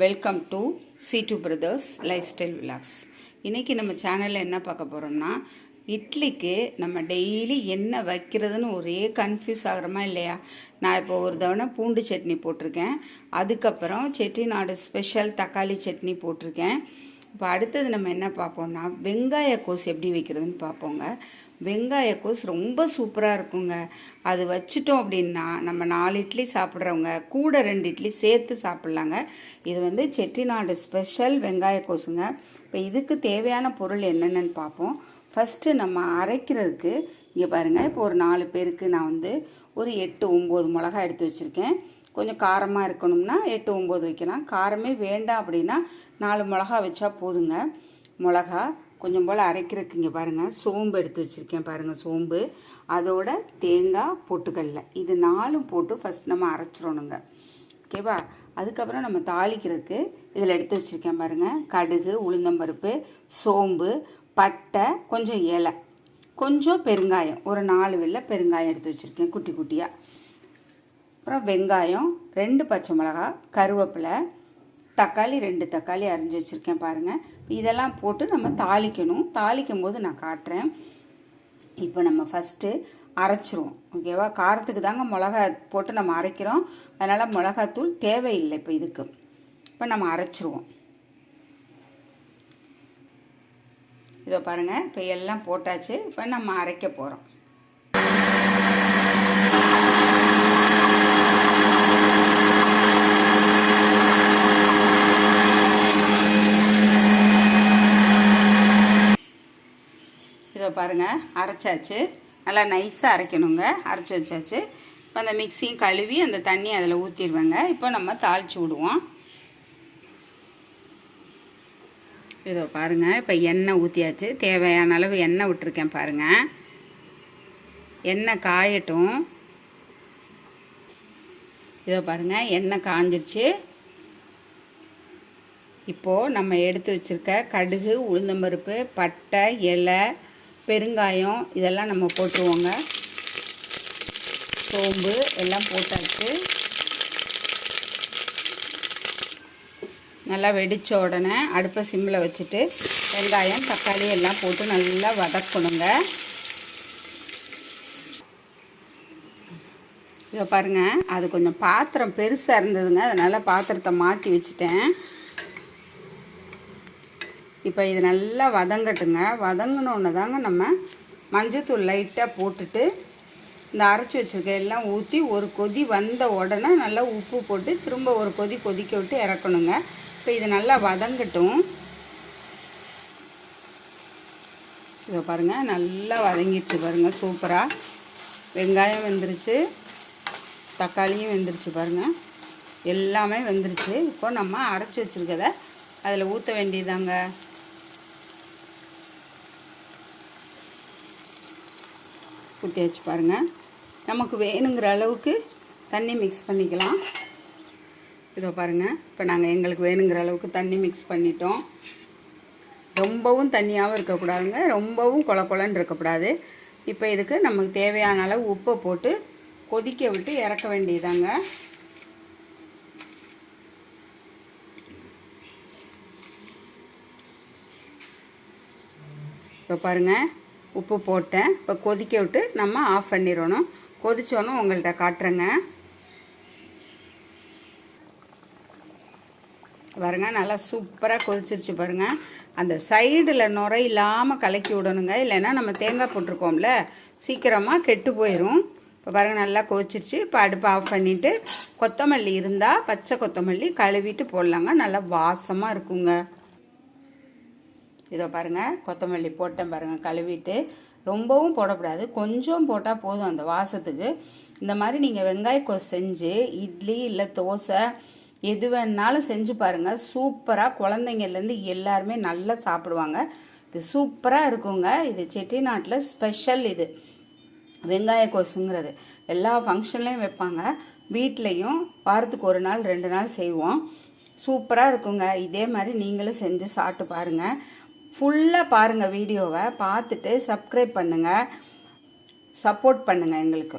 Welcome to C two brothers lifestyle vlogs இன்றைக்கி நம்ம சேனலில் என்ன பார்க்க போகிறோம்னா இட்லிக்கு நம்ம டெய்லி என்ன வைக்கிறதுன்னு ஒரே கன்ஃபியூஸ் ஆகிறோமா இல்லையா? நான் இப்போ ஒரு தவணை பூண்டு சட்னி போட்டிருக்கேன். அதுக்கப்புறம் செட்டிநாடு ஸ்பெஷல் தக்காளி சட்னி போட்டிருக்கேன். இப்போ அடுத்தது நம்ம என்ன பார்ப்போம்னா வெங்காய கோஸ் எப்படி வைக்கிறதுன்னு பார்ப்போங்க. வெங்காய கோஸ் ரொம்ப சூப்பராக இருக்குங்க. அது வச்சுட்டோம் அப்படின்னா நம்ம நாலு இட்லி சாப்பிட்றவங்க கூட ரெண்டு இட்லி சேர்த்து சாப்பிட்லாங்க. இது வந்து செட்டிநாடு ஸ்பெஷல் வெங்காய கோஸுங்க. இப்போ இதுக்கு தேவையான பொருள் என்னென்னு பார்ப்போம். ஃபஸ்ட்டு நம்ம அரைக்கிறதுக்கு இங்கே பாருங்கள் இப்போ ஒரு நாலு பேருக்கு நான் வந்து ஒரு எட்டு ஒம்பது மிளகா எடுத்து வச்சுருக்கேன். கொஞ்சம் காரமாக இருக்கணும்னா எட்டு ஒம்பது வைக்கலாம். காரமே வேண்டாம் அப்படின்னா நாலு மிளகா வச்சா போதுங்க. மிளகா கொஞ்சம் போல் அரைக்கிறதுக்கு இங்கே பாருங்கள் சோம்பு எடுத்து வச்சுருக்கேன் பாருங்கள் சோம்பு. அதோட தேங்காய் பொட்டுக்கல்ல இது நாலும் போட்டு ஃபஸ்ட் நம்ம அரைச்சிடணுங்க. ஓகேவா அதுக்கப்புறம் நம்ம தாளிக்கிறதுக்கு இதில் எடுத்து வச்சுருக்கேன் பாருங்கள் கடுகு உளுந்தம்பருப்பு சோம்பு பட்டை கொஞ்சம் இலை. கொஞ்சம் பெருங்காயம். ஒரு நாலு வெள்ளை பெருங்காயம் எடுத்து வச்சுருக்கேன் குட்டி குட்டியாக அப்புறம் வெங்காயம் ரெண்டு பச்சை மிளகா கருவேப்பிலை தக்காளி ரெண்டு தக்காளி அரிஞ்சு வச்சுருக்கேன் பாருங்கள் இதெல்லாம் போட்டு நம்ம தாளிக்கணும். தாளிக்கும் போது நான் காட்டுறேன். இப்போ நம்ம ஃபஸ்ட்டு அரைச்சிருவோம். ஓகேவா காரத்துக்கு தாங்க மிளகா போட்டு நம்ம அரைக்கிறோம். அதனால் மிளகாத்தூள் தேவையில்லை இப்போ இதுக்கு. இப்போ நம்ம அரைச்சிருவோம். இதோ பாருங்கள் இப்போ எல்லாம் போட்டாச்சு. இப்போ நம்ம அரைக்க போகிறோம் இதை பாருங்கள் அரைச்சாச்சு. நல்லா நைஸாக அரைக்கணுங்க. அரைச்சி வச்சாச்சு. இப்போ அந்த மிக்சியும் கழுவி அந்த தண்ணி அதில் ஊற்றிடுவேங்க இப்போ நம்ம தாளித்து விடுவோம். இதோ பாருங்கள் இப்போ எண்ணெய் ஊற்றியாச்சு தேவையான அளவு எண்ணெய் விட்டுருக்கேன் பாருங்கள் எண்ணெய் காயட்டும். இதோ பாருங்கள் எண்ணெய் காஞ்சிருச்சு. இப்போது நம்ம எடுத்து வச்சுருக்க கடுகு உளுந்தம்பருப்பு பட்டை இலை பெருங்காயம் இதெல்லாம் நம்ம போட்டுருவோங்க. சோம்பு எல்லாம் போட்டாச்சு. நல்லா வெடித்த உடனே அடுப்பை சிம்மில் வச்சுட்டு வெங்காயம் தக்காளி எல்லாம் போட்டு நல்லா வதக்கணுங்க. இதை பாருங்கள் அது கொஞ்சம் பாத்திரம் பெருசாக இருந்ததுங்க. அதனால் பாத்திரத்தை மாற்றி வச்சுட்டேன். இப்போ இது நல்லா வதங்கட்டுங்க. வதங்கினோன்னு தாங்க நம்ம மஞ்சத்தூள் லைட்டாக போட்டுட்டு இந்த அரைச்சி வச்சுருக்க எல்லாம் ஊற்றி ஒரு கொதி வந்த உடனே நல்லா உப்பு போட்டு திரும்ப ஒரு கொதி கொதிக்க விட்டு இறக்கணுங்க. இப்போ இது நல்லா வதங்கட்டும். இதை பாருங்கள் நல்லா வதங்கிடுச்சு பாருங்கள் சூப்பராக வெங்காயம் வெந்துருச்சு. தக்காளியும் வெந்துருச்சு பாருங்கள் எல்லாமே வெந்துருச்சு. இப்போ நம்ம அரைச்சி வச்சுருக்கத அதில் ஊற்ற வேண்டியதாங்க. ஊற்றி வச்சு பாருங்கள் நமக்கு வேணுங்கிற அளவுக்கு தண்ணி மிக்ஸ் பண்ணிக்கலாம். இதோ பாருங்கள் இப்போ நாங்கள் எங்களுக்கு வேணுங்கிற அளவுக்கு தண்ணி மிக்ஸ் பண்ணிட்டோம். ரொம்பவும் தண்ணியாகவும் இருக்கக்கூடாதுங்க. ரொம்பவும் கொல கொலன்னு இருக்கக்கூடாது. இப்போ இதுக்கு நமக்கு தேவையான அளவு உப்பை போட்டு கொதிக்க விட்டு இறக்க வேண்டியதாங்க இப்போ பாருங்கள் உப்பு போட்டேன். இப்போ கொதிக்க விட்டு நம்ம ஆஃப் பண்ணிடணும். கொதிச்சோன்னு உங்கள்கிட்ட காட்டுறேங்க. பாருங்க நல்லா சூப்பராக கொதிச்சிருச்சு பாருங்க. அந்த சைடில் நுரை இல்லாமல் கலக்கி விடணுங்க. இல்லைன்னா நம்ம தேங்காய் போட்டிருக்கோம்ல சீக்கிரமாக கெட்டு போயிடும் இப்போ பாருங்கள் நல்லா கொதிச்சிருச்சு. இப்போ அடுப்பு ஆஃப் பண்ணிவிட்டு கொத்தமல்லி இருந்தால் பச்சை கொத்தமல்லி கழுவிட்டு போடலாங்க. நல்லா வாசமாக இருக்குங்க. இதோ பாருங்கள் கொத்தமல்லி போட்டேன் பாருங்கள் கழுவிட்டு. ரொம்பவும் போடக்கூடாது. கொஞ்சம் போட்டால் போதும் அந்த வாசத்துக்கு. இந்த மாதிரி நீங்கள் வெங்காயக்கோஸ் செஞ்சு இட்லி இல்லை தோசை எது வேணாலும் செஞ்சு பாருங்கள் சூப்பராக குழந்தைங்கள்லேருந்து எல்லாருமே நல்லா சாப்பிடுவாங்க. இது சூப்பராக இருக்குங்க. இது செட்டிநாட்டில் ஸ்பெஷல் இது. வெங்காய கோஸுங்கிறது. எல்லா ஃபங்க்ஷன்லேயும் வைப்பாங்க. வீட்லேயும் வாரத்துக்கு ஒரு நாள் ரெண்டு நாள் செய்வோம். சூப்பராக இருக்குங்க. இதே மாதிரி நீங்களும் செஞ்சு சாப்பிட்டு பாருங்கள் ஃபுல்லாக பாருங்கள் வீடியோவை பார்த்துட்டு சப்ஸ்கிரைப் பண்ணுங்கள் சப்போர்ட் பண்ணுங்கள் எங்களுக்கு.